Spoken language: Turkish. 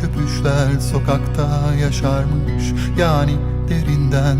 Köpüşler sokakta yaşarmış. Yani derinden